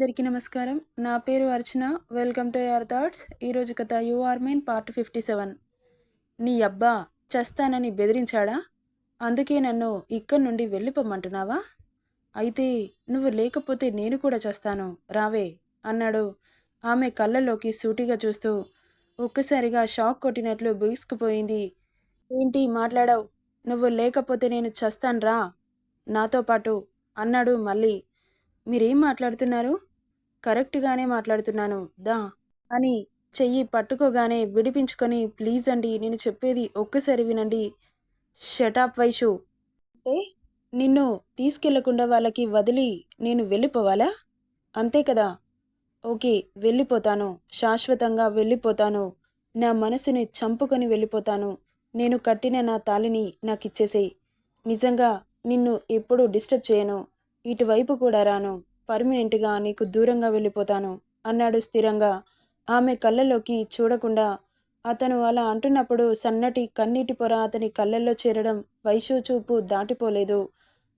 అందరికీ నమస్కారం. నా పేరు Archana. Welcome to your thoughts. ఈరోజు కథ you are mine part fifty seven. నీ అబ్బా చస్తానని బెదిరించాడా? అందుకే నన్ను ఇక్కడి నుండి వెళ్ళిపోమ్మంటున్నావా? అయితే నువ్వు లేకపోతే నేను కూడా చేస్తాను. రావే అన్నాడు. ఆమె కళ్ళలోకి సూటిగా చూస్తూ ఒక్కసారిగా షాక్ కొట్టినట్లు బిగుసుకుపోయింది. ఏంటి మాట్లాడావు? నువ్వు లేకపోతే నేను చస్తాను రా నాతో పాటు అన్నాడు మళ్ళీ. మీరేం మాట్లాడుతున్నారు? కరెక్ట్గానే మాట్లాడుతున్నాను దా అని చెయ్యి పట్టుకోగానే విడిపించుకొని ప్లీజ్ అండి నేను చెప్పేది ఒక్కసారి వినండి. Shut up Vaishu. అంటే నిన్ను తీసుకెళ్ళకుండా వాళ్ళకి వదిలి నేను వెళ్ళిపోవాలా? అంతే కదా. ఓకే వెళ్ళిపోతాను. శాశ్వతంగా వెళ్ళిపోతాను. నా మనసుని చంపుకొని వెళ్ళిపోతాను. నేను కట్టిన నా తాళిని నాకు ఇచ్చేసేయి నిజంగా నిన్ను ఎప్పుడూ డిస్టర్బ్ చేయను. ఇటువైపు కూడా రాను. పర్మనెంట్గా నీకు దూరంగా వెళ్ళిపోతాను అన్నాడు స్థిరంగా. ఆమె కళ్ళలోకి చూడకుండా అతను అలా అంటున్నప్పుడు సన్నటి కన్నీటి పొర అతని కళ్ళల్లో చేరడం వైశు చూపు దాటిపోలేదు.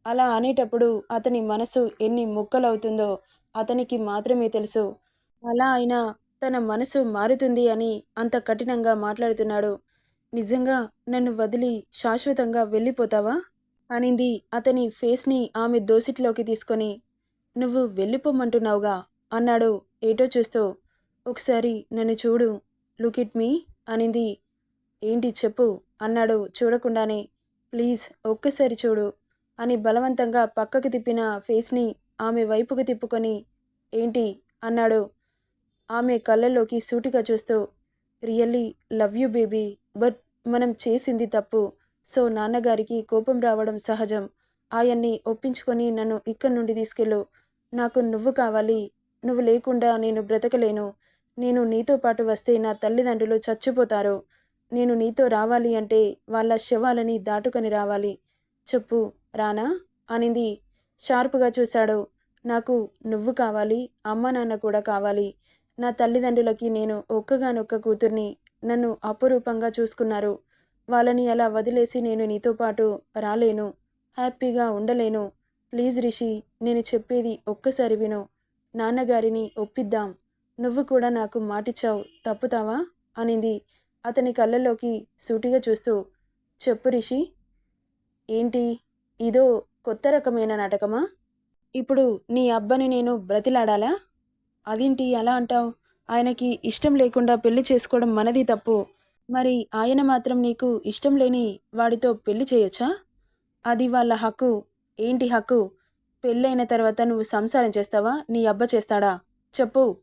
అలా అనేటప్పుడు అతని మనసు ఎన్ని ముక్కలవుతుందో అతనికి మాత్రమే తెలుసు. అలా అయినా తన మనసు మారుతుంది అని అంత కఠినంగా మాట్లాడుతున్నాడు. నిజంగా నన్ను వదిలి శాశ్వతంగా వెళ్ళిపోతావా? అనింది అతని ఫేస్ని ఆమె దోసిట్లోకి తీసుకొని. నువ్వు వెళ్ళిపోమంటున్నావుగా? అన్నాడు. ఏటో చూస్తూ ఒకసారి నన్ను చూడు. లుక్ ఇట్ మీ అనింది. ఏంటి చెప్పు అన్నాడు చూడకుండానే. ప్లీజ్ ఒక్కసారి చూడు అని బలవంతంగా పక్కకు తిప్పిన ఫేస్ని ఆమె వైపుకు తిప్పుకొని ఏంటి? అన్నాడు. ఆమె కళ్ళల్లోకి సూటిగా చూస్తూ really love you baby but మనం చేసింది తప్పు. సో నాన్నగారికి కోపం రావడం సహజం. ఆయన్ని ఒప్పించుకొని నన్ను ఇక్కడి నుండి తీసుకెళ్ళు. నాకు నువ్వు కావాలి. నువ్వు లేకుండా నేను బ్రతకలేను. నేను నీతో పాటు వస్తే నా తల్లిదండ్రులు చచ్చిపోతారు. నేను నీతో రావాలి అంటే వాళ్ళ శవాలని దాటుకొని రావాలి. చెప్పు రానా? అనింది. షార్ప్గా చూశాడు. నాకు నువ్వు కావాలి అమ్మ నాన్న కూడా కావాలి. నా తల్లిదండ్రులకి నేను ఒక్కగానొక్క కూతుర్ని నన్ను అపురూపంగా చూసుకున్నారు. వాళ్ళని అలా వదిలేసి నేను నీతో పాటు రాలేను. హ్యాపీగా ఉండలేను. ప్లీజ్ రిషి నేను చెప్పేది ఒక్కసారి విను. నాన్నగారిని ఒప్పిద్దాం. నువ్వు కూడా నాకు మాటిచ్చావు తప్పుతావా? అనింది. అతని కళ్ళలోకి సూటిగా చూస్తూ చెప్పు రిషి. ఏంటి? ఇదో కొత్త రకమైన నాటకమా? ఇప్పుడు నీ అబ్బని నేను బ్రతిలాడాలా? అదేంటి అలా అంటావు? ఆయనకి ఇష్టం లేకుండా పెళ్ళి చేసుకోవడం మనది తప్పు. మరి ఆయన మాత్రం నీకు ఇష్టం లేని వాడితో పెళ్ళి చేయొచ్చా? అది వాళ్ళ హక్కు. ఏంటి హక్కు? పెళ్ళైన తర్వాత నువ్వు సంసారం చేస్తావా? నీ అబ్బ చేస్తాడా? చెప్పు.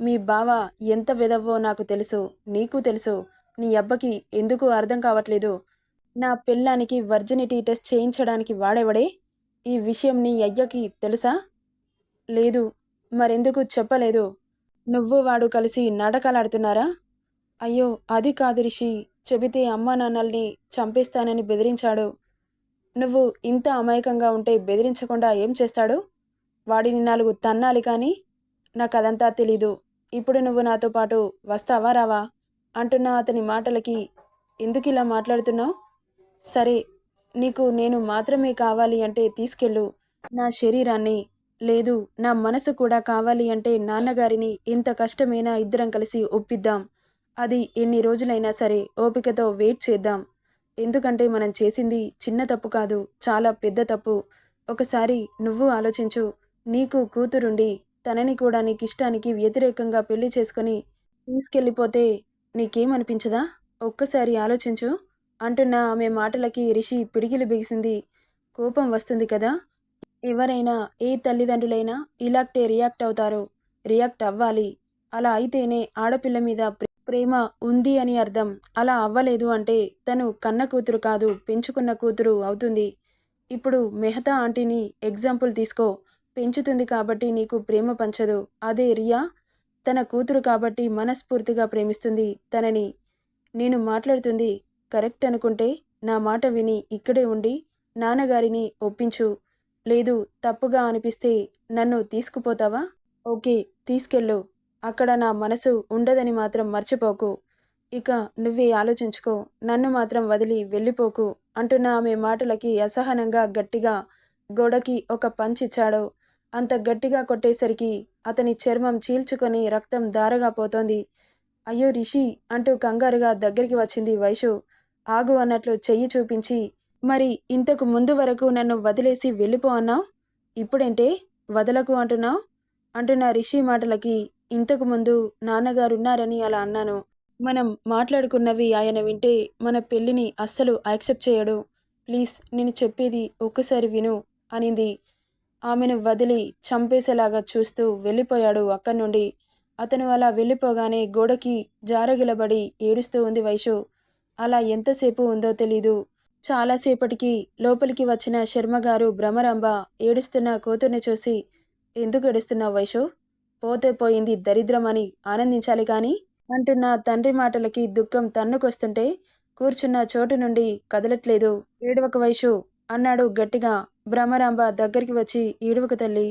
మీ బావ ఎంత విధవో నాకు తెలుసు నీకు తెలుసు. నీ అబ్బకి ఎందుకు అర్థం కావట్లేదు? నా పెళ్ళానికి వర్జినిటీ టెస్ట్ చేయించడానికి వాడేవడే? ఈ విషయం నీ అయ్యకి తెలుసా? లేదు. మరెందుకు చెప్పలేదు? నువ్వు వాడు కలిసి నాటకాలాడుతున్నారా? అయ్యో అది కాదు రిషి. చెబితే అమ్మా నాన్నల్ని చంపేస్తానని బెదిరించాడు. నువ్వు ఇంత అమాయకంగా ఉంటే బెదిరించకుండా ఏం చేస్తాడు? వాడిని నాలుగు తన్నాలి కానీ నాకు అదంతా తెలీదు. ఇప్పుడు నువ్వు నాతో పాటు వస్తావా రావా? అంటున్న అతని మాటలకి ఎందుకు ఇలా మాట్లాడుతున్నావు? సరే నీకు నేను మాత్రమే కావాలి అంటే తీసుకెళ్ళు. నా శరీరాన్ని లేదు నా మనసు కూడా కావాలి అంటే నాన్నగారిని ఇంత కష్టమైనా ఇద్దరం కలిసి ఒప్పిద్దాం. అది ఎన్ని రోజులైనా సరే ఓపికతో వెయిట్ చేద్దాం. ఎందుకంటే మనం చేసింది చిన్న తప్పు కాదు చాలా పెద్ద తప్పు. ఒకసారి నువ్వు ఆలోచించు నీకు కూతురుండి తనని కూడా నీకు ఇష్టానికి వ్యతిరేకంగా పెళ్ళి చేసుకొని తీసుకెళ్ళిపోతే నీకేమనిపించదా? ఒక్కసారి ఆలోచించు అంటున్న ఆమె మాటలకి రిషి పిడిగిలి బిగిసింది. కోపం వస్తుంది కదా? ఎవరైనా ఏ తల్లిదండ్రులైనా ఇలాక్టే రియాక్ట్ అవుతారు. రియాక్ట్ అవ్వాలి. అలా అయితేనే ఆడపిల్ల మీద ప్రేమ ఉంది అని అర్థం. అలా అవ్వలేదు అంటే తను కన్న కూతురు కాదు పెంచుకున్న కూతురు అవుతుంది. ఇప్పుడు మెహతా ఆంటీని ఎగ్జాంపుల్ తీసుకో. పెంచుతుంది కాబట్టి నీకు ప్రేమ పంచదు. అదే రియా తన కూతురు కాబట్టి మనస్ఫూర్తిగా ప్రేమిస్తుంది. తనని నేను మాట్లాడుతుంది కరెక్ట్ అనుకుంటే నా మాట విని ఇక్కడే ఉండి నాన్నగారిని ఒప్పించు. లేదు తప్పుగా అనిపిస్తే నన్ను తీసుకుపోతావా? ఓకే తీసుకెళ్ళు. అక్కడ నా మనసు ఉండదని మాత్రం మర్చిపోకు. ఇక నువ్వే ఆలోచించుకో. నన్ను మాత్రం వదిలి వెళ్ళిపోకు అంటున్న ఆమె మాటలకి అసహనంగా గట్టిగా గోడకి ఒక పంచిచ్చాడు అంత గట్టిగా కొట్టేసరికి అతని చర్మం చీల్చుకొని రక్తం దారగా పోతోంది. అయ్యో రిషి అంటూ కంగారుగా దగ్గరికి వచ్చింది వైషు. ఆగు అన్నట్లు చెయ్యి చూపించి మరి ఇంతకు ముందు వరకు నన్ను వదిలేసి వెళ్ళిపో అన్నావు? ఇప్పుడేంటే? వదలకు అంటున్నావు? అంటున్న రిషి మాటలకి ఇంతకుముందు నాన్నగారు నాన్నగారున్నారని అలా అన్నాను. మనం మాట్లాడుకున్నవి ఆయన వింటే మన పెళ్ళిని అస్సలు యాక్సెప్ట్ చేయడు. ప్లీజ్ నేను చెప్పేది ఒక్కసారి విను అనింది. ఆమెను వదిలి చంపేసేలాగా చూస్తూ వెళ్ళిపోయాడు అక్కడి నుండి. అతను అలా వెళ్ళిపోగానే గోడకి జారగిలబడి ఏడుస్తూ ఉంది వైషు. అలా ఎంతసేపు ఉందో తెలీదు. చాలాసేపటికి లోపలికి వచ్చిన శర్మగారు భ్రమరాంబ ఏడుస్తున్న కూతుర్ని చూసి ఎందుకు ఏడుస్తున్నావు వైషు? పోతే పోయింది దరిద్రమని ఆనందించాలి కానీ? అంటున్న తండ్రి మాటలకి దుఃఖం తన్నుకొస్తుంటే కూర్చున్న చోటు నుండి కదలట్లేదు. ఏడవక వయసు అన్నాడు గట్టిగా. భ్రమరాంబ దగ్గరికి వచ్చి ఏడువక తల్లి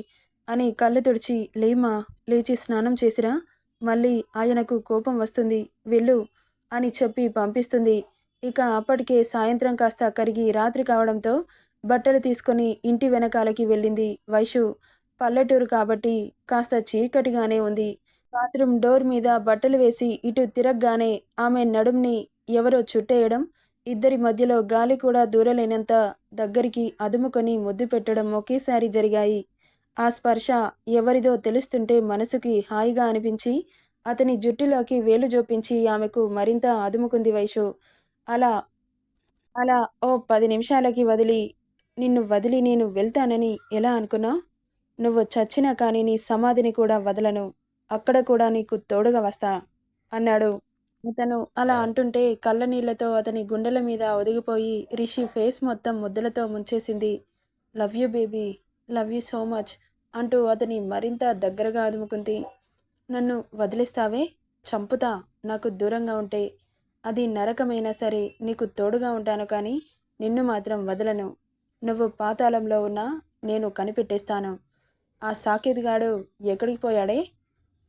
అని కళ్ళు తుడిచి లేమా లేచి స్నానం చేసిరా? మళ్ళీ ఆయనకు కోపం వస్తుంది. వెళ్ళు అని చెప్పి పంపిస్తుంది. ఇక అప్పటికే సాయంత్రం కాస్త కరిగి రాత్రి కావడంతో బట్టలు తీసుకొని ఇంటి వెనకాలకి వెళ్ళింది వైషు పల్లెటూరు కాబట్టి కాస్త చీకటిగానే ఉంది. బాత్రూమ్ డోర్ మీద బట్టలు వేసి ఇటు తిరగగానే ఆమె నడుంని ఎవరో చుట్టేయడం ఇద్దరి మధ్యలో గాలి కూడా దూరలేనంత దగ్గరికి అదుముకొని ముద్దు పెట్టడం ఒకేసారి జరిగాయి. ఆ స్పర్శ ఎవరిదో తెలుస్తుంటే మనసుకి హాయిగా అనిపించి అతని జుట్టులోకి వేలు జోపించి ఆమెకు మరింత అదుముకుంది వైషు. అలా అలా ఓ పది నిమిషాలకి వదిలి నిన్ను వదిలి నేను వెళ్తానని ఎలా అనుకున్నావు? నువ్వు చచ్చినా కానీ నీ సమాధిని కూడా వదలను. అక్కడ కూడా నీకు తోడుగా వస్తా అన్నాడు. అతను అలా అంటుంటే కళ్ళనీళ్ళతో అతని గుండెల మీద ఒదిగిపోయి రిషి ఫేస్ మొత్తం ముద్దలతో ముంచేసింది. Love you baby. Love you so much అంటూ అతని మరింత దగ్గరగా అదుముకుంది. నన్ను వదిలిస్తావే? చంపుతా. నాకు దూరంగా ఉంటే. అది నరకమైనా సరే నీకు తోడుగా ఉంటాను కానీ నిన్ను మాత్రం వదలను. నువ్వు పాతాళంలో ఉన్నా నేను కనిపెట్టేస్తాను. ఆ సాకేతిగాడు ఎక్కడికి పోయాడే?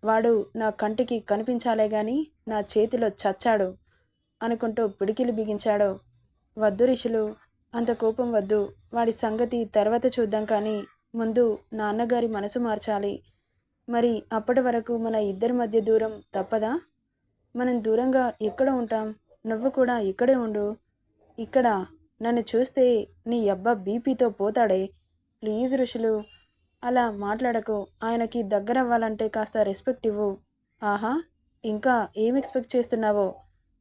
వాడు నా కంటికి కనిపించాలే గాని నా చేతిలో చచ్చాడు అనుకుంటూ పిడికిలు బిగించాడు. వద్దు రిషులు అంత కోపం వద్దు. వాడి సంగతి తర్వాత చూద్దాం కానీ ముందు నాన్నగారి మనసు మార్చాలి. మరి అప్పటి వరకు మన ఇద్దరి మధ్య దూరం తప్పదా? మనం దూరంగా ఎక్కడ ఉంటాం? నువ్వు కూడా ఇక్కడే ఉండు. ఇక్కడ నన్ను చూస్తే నీ అబ్బా బీపీతో పోతాడే. ప్లీజ్ ఋషులు అలా మాట్లాడకు. ఆయనకి దగ్గర అవ్వాలంటే కాస్త రెస్పెక్ట్ ఇవ్వు. ఆహా ఇంకా ఏం ఎక్స్పెక్ట్ చేస్తున్నావో?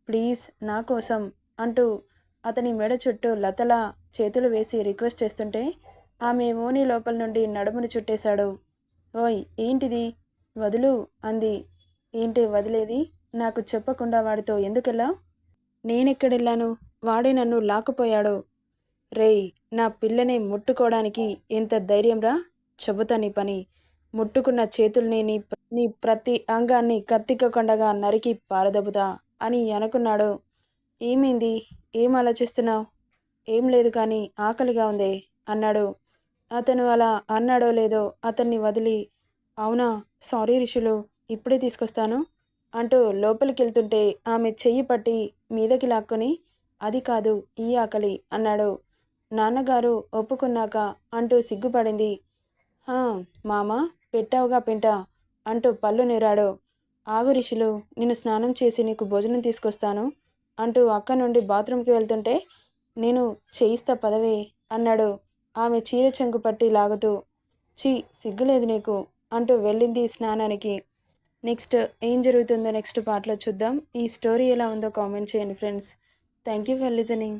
ప్లీజ్ నా కోసం అంటూ అతని మెడ చుట్టూ లతల చేతులు వేసి రిక్వెస్ట్ చేస్తుంటే ఆమె ఓని లోపల నుండి నడుమును చుట్టేశాడు. ఓయ్ ఏంటిది? వదులు అంది. ఏంటి వదిలేది? నాకు చెప్పకుండా వాడితో ఎందుకెళ్ళావు నేనెక్కడెళ్ళాను? వాడే నన్ను లాక్కుపోయాడు. రేయ్ నా పిల్లని ముట్టుకోవడానికి ఎంత ధైర్యంరా? చెబుతా నీ పని. ముట్టుకున్న చేతుల్ని నీ నీ ప్రతి అంగాన్ని కత్తిక్కకుండగా నరికి పారదబుతా అని అనుకున్నాడు. ఏమైంది? ఏం ఆలోచిస్తున్నావు? ఏం లేదు కానీ ఆకలిగా ఉందే అన్నాడు. అతను అలా అన్నాడో లేదో అతన్ని వదిలి అవునా? సారీ రిషులు ఇప్పుడే తీసుకొస్తాను అంటూ లోపలికి వెళ్తుంటే ఆమె చెయ్యి పట్టి మీదకి లాక్కొని అది కాదు ఈ ఆకలి అన్నాడు. నాన్నగారు ఒప్పుకున్నాక అంటూ సిగ్గుపడింది. మామ పెట్టావుగా పెంట అంటూ పళ్ళు నేరాడు. ఆగు రిషులు నేను స్నానం చేసి నీకు భోజనం తీసుకొస్తాను అంటూ అక్క నుండి బాత్రూంకి వెళ్తుంటే నేను చేయిస్తా పదవే అన్నాడు. ఆమె చీర చెంగు పట్టి లాగుతూ చీ సిగ్గులేదు నీకు అంటూ వెళ్ళింది స్నానానికి. నెక్స్ట్ ఏం జరుగుతుందో నెక్స్ట్ పార్ట్లో చూద్దాం. ఈ స్టోరీ ఎలా ఉందో కామెంట్ చేయండి friends. Thank you for listening.